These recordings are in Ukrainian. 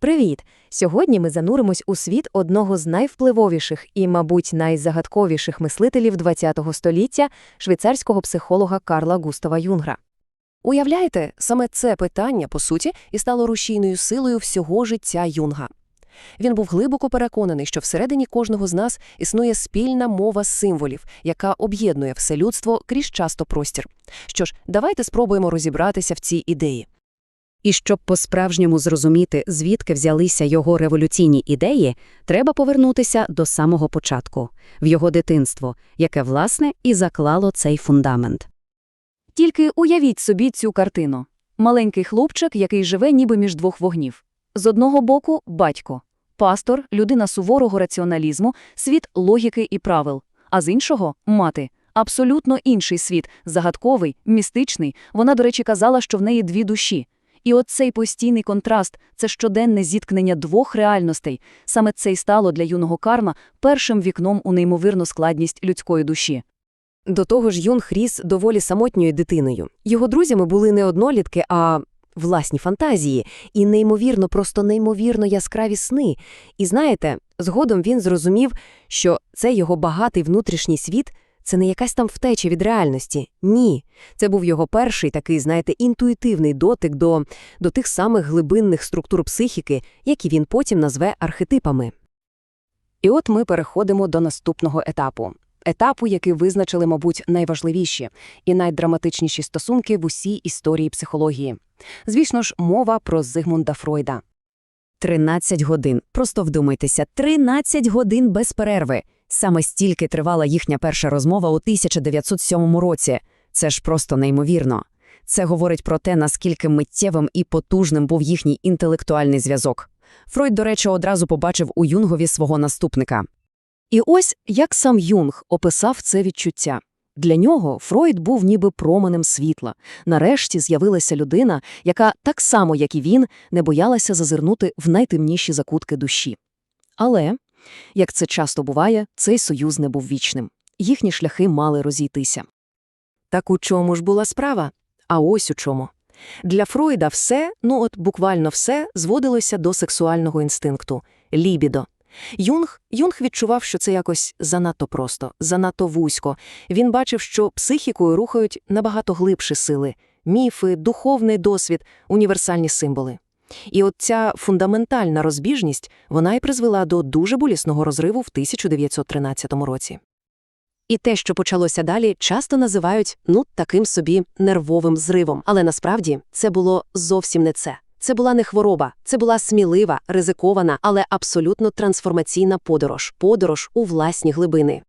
Привіт! Сьогодні ми зануримось у світ одного з найвпливовіших і, мабуть, найзагадковіших мислителів ХХ століття швейцарського психолога Карла Густава Юнгра. Уявляєте, саме це питання, по суті, і стало рушійною силою всього життя Юнга. Він був глибоко переконаний, що всередині кожного з нас існує спільна мова символів, яка об'єднує все людство крізь часто простір. Що ж, давайте спробуємо розібратися в цій ідеї. І щоб по-справжньому зрозуміти, звідки взялися його революційні ідеї, треба повернутися до самого початку, в його дитинство, яке, власне, і заклало цей фундамент. Тільки уявіть собі цю картину. Маленький хлопчик, який живе ніби між двох вогнів. З одного боку – батько. Пастор, людина суворого раціоналізму, світ логіки і правил. А з іншого – мати. Абсолютно інший світ, загадковий, містичний. Вона, до речі, казала, що в неї дві душі. І от цей постійний контраст – це щоденне зіткнення двох реальностей. Саме це й стало для юного карма першим вікном у неймовірну складність людської душі. До того ж, Юнг ріс доволі самотньою дитиною. Його друзями були не однолітки, а власні фантазії і неймовірно, просто неймовірно яскраві сни. І знаєте, згодом він зрозумів, що цей його багатий внутрішній світ – це не якась там втеча від реальності. Ні. Це був його перший такий, знаєте, інтуїтивний дотик до, до тих самих глибинних структур психіки, які він потім назве архетипами. І от ми переходимо до наступного етапу. Етапу, який визначили, мабуть, найважливіші і найдраматичніші стосунки в усій історії психології. Звісно ж, мова про Зигмунда Фройда. 13 годин. Просто вдумайтеся, 13 годин без перерви. Саме стільки тривала їхня перша розмова у 1907 році. Це ж просто неймовірно. Це говорить про те, наскільки миттєвим і потужним був їхній інтелектуальний зв'язок. Фройд, до речі, одразу побачив у Юнгові свого наступника. І ось як сам Юнг описав це відчуття. Для нього Фройд був ніби променем світла. Нарешті з'явилася людина, яка, так само як і він, не боялася зазирнути в найтемніші закутки душі. Але, як це часто буває, цей союз не був вічним. Їхні шляхи мали розійтися. Так у чому ж була справа? А ось у чому. Для Фройда все, ну от буквально все, зводилося до сексуального інстинкту – лібідо. Юнг, Юнг відчував, що це якось занадто просто, занадто вузько. Він бачив, що психікою рухають набагато глибші сили – міфи, духовний досвід, універсальні символи. І от ця фундаментальна розбіжність, вона й призвела до дуже болісного розриву в 1913 році. І те, що почалося далі, часто називають, ну, таким собі нервовим зривом. Але насправді це було зовсім не це. Це була не хвороба, це була смілива, ризикована, але абсолютно трансформаційна подорож, подорож у власні глибини.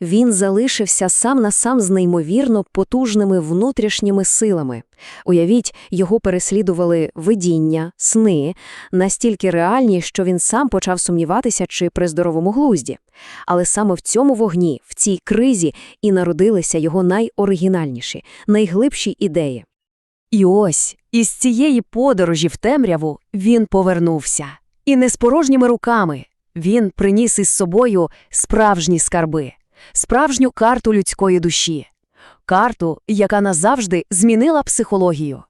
Він залишився сам на сам з неймовірно потужними внутрішніми силами. Уявіть, його переслідували видіння, сни, настільки реальні, що він сам почав сумніватися чи при здоровому глузді. Але саме в цьому вогні, в цій кризі, і народилися його найоригінальніші, найглибші ідеї. І ось із цієї подорожі в темряву він повернувся. І не з порожніми руками. Він приніс із собою справжні скарби, справжню карту людської душі, карту, яка назавжди змінила психологію.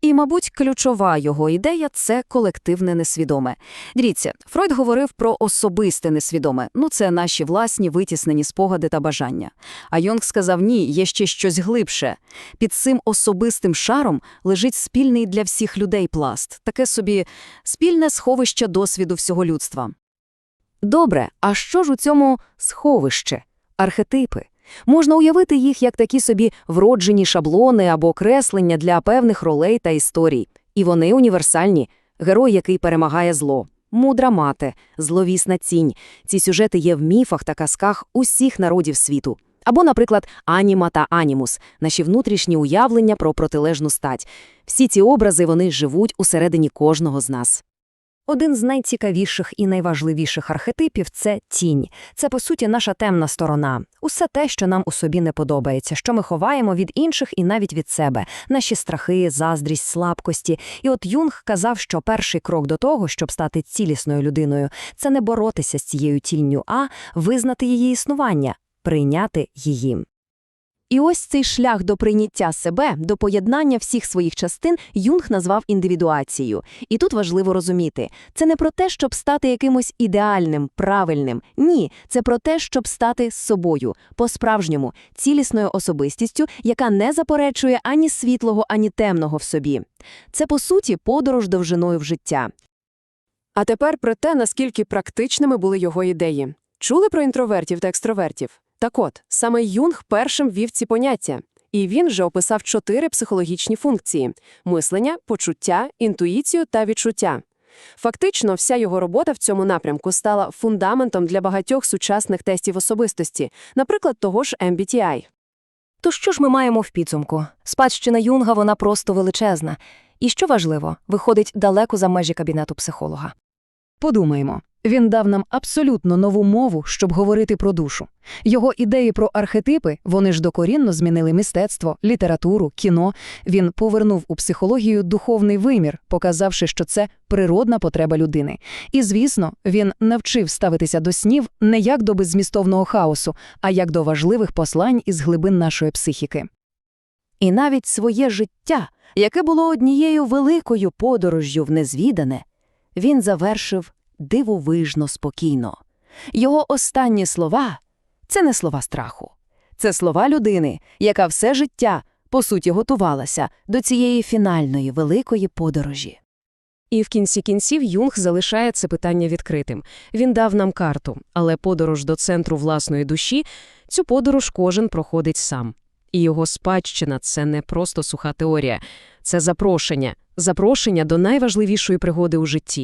І, мабуть, ключова його ідея це колективне несвідоме. Дивіться, Фройд говорив про особисте несвідоме, ну це наші власні витіснені спогади та бажання. А Йонг сказав ні, є ще щось глибше. Під цим особистим шаром лежить спільний для всіх людей пласт, таке собі спільне сховище досвіду всього людства. Добре, а що ж у цьому сховище? Архетипи. Можна уявити їх як такі собі вроджені шаблони або креслення для певних ролей та історій. І вони універсальні. Герой, який перемагає зло. Мудра мати, зловісна цінь. Ці сюжети є в міфах та казках усіх народів світу. Або, наприклад, аніма та анімус, наші внутрішні уявлення про протилежну стать. Всі ці образи вони живуть усередині кожного з нас. Один з найцікавіших і найважливіших архетипів це тінь. Це, по суті, наша темна сторона. Усе те, що нам у собі не подобається, що ми ховаємо від інших і навіть від себе, наші страхи, заздрість, слабкості. І от Юнг казав, що перший крок до того, щоб стати цілісною людиною, це не боротися з цією тінню, а визнати її існування, прийняти її. І ось цей шлях до прийняття себе, до поєднання всіх своїх частин Юнг назвав індивідуацією. І тут важливо розуміти, це не про те, щоб стати якимось ідеальним, правильним. Ні, це про те, щоб стати собою, по-справжньому, цілісною особистістю, яка не заперечує ані світлого, ані темного в собі. Це, по суті, подорож довжиною в життя. А тепер про те, наскільки практичними були його ідеї. Чули про інтровертів та екстровертів? Так от, саме Юнг першим вів ці поняття. І він вже описав чотири психологічні функції – мислення, почуття, інтуїцію та відчуття. Фактично, вся його робота в цьому напрямку стала фундаментом для багатьох сучасних тестів особистості, наприклад, того ж MBTI. То що ж ми маємо в підсумку? Спадщина Юнга, вона просто величезна. І що важливо, виходить далеко за межі кабінету психолога. Подумаємо. Він дав нам абсолютно нову мову, щоб говорити про душу. Його ідеї про архетипи, вони ж докорінно змінили мистецтво, літературу, кіно. Він повернув у психологію духовний вимір, показавши, що це природна потреба людини. І, звісно, він навчив ставитися до снів не як до беззмістовного хаосу, а як до важливих послань із глибин нашої психіки. І навіть своє життя, яке було однією великою подорожжю в незвідане, він завершив дивовижно спокійно. Його останні слова – це не слова страху. Це слова людини, яка все життя, по суті, готувалася до цієї фінальної великої подорожі. І в кінці кінців Юнг залишає це питання відкритим. Він дав нам карту, але подорож до центру власної душі – цю подорож кожен проходить сам. І його спадщина – це не просто суха теорія, це запрошення, запрошення до найважливішої пригоди у житті